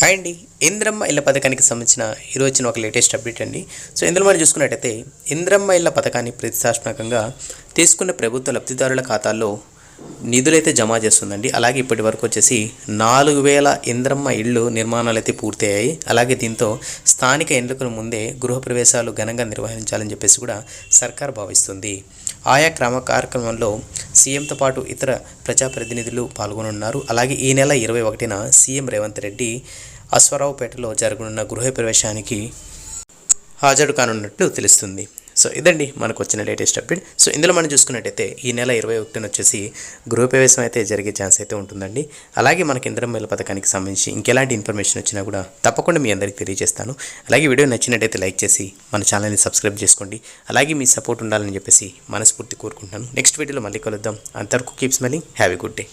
Hi అండి. ఇంద్రమ్మ ఇళ్ళ పథకానికి సంబంధించిన ఈరోజు వచ్చిన ఒక లేటెస్ట్ అప్డేట్ అండి. సో ఇందులో మనం చూసుకున్నట్టయితే ఇంద్రమ్మ ఇళ్ళ పథకాన్ని ప్రతిష్టాత్మకంగా తీసుకున్న ప్రభుత్వ లబ్ధిదారుల ఖాతాల్లో నిధులైతే జమ చేస్తుందండి. అలాగే ఇప్పటి వరకు వచ్చేసి నాలుగు వేల ఇంద్రమ్మ ఇళ్ళు నిర్మాణాలు అయితే పూర్తయ్యాయి. అలాగే దీంతో స్థానిక ఎన్నికల ముందే గృహప్రవేశాలు ఘనంగా నిర్వహించాలని చెప్పేసి కూడా సర్కార్ భావిస్తుంది. ఆయా క్రమ కార్యక్రమంలో సీఎంతో పాటు ఇతర ప్రజాప్రతినిధులు పాల్గొనున్నారు. అలాగే ఈ నెల ఇరవై ఒకటిన సీఎం రేవంత్ రెడ్డి అశ్వరావుపేటలో జరగనున్న గృహప్రవేశానికి హాజరు కానున్నట్లు తెలుస్తుంది. సో ఇదండి మనకు వచ్చిన లేటెస్ట్ అప్డేట్. సో ఇందులో మనం చూసుకున్నట్టయితే ఈ నెల ఇరవై ఒకటిన వచ్చేసి గృహప్రవేశం అయితే జరిగే ఛాన్స్ అయితే ఉంటుందండి. అలాగే మనకి ఇంద్రం మేల పథకానికి సంబంధించి ఇంకెలాంటి ఇన్ఫర్మేషన్ వచ్చినా కూడా తప్పకుండా మీ అందరికీ తెలియజేస్తాను. అలాగే వీడియో నచ్చినట్టయితే లైక్ చేసి మన ఛానల్ని సబ్స్క్రైబ్ చేసుకోండి. అలాగే మీ సపోర్ట్ ఉండాలని చెప్పేసి మనస్ఫూర్తి కోరుకుంటున్నాను. నెక్స్ట్ వీడియోలో మళ్ళీ కలుద్దాం. అంతవరకు కీప్స్ మళ్ళీ హ్యావ్ ఎ గుడ్ డే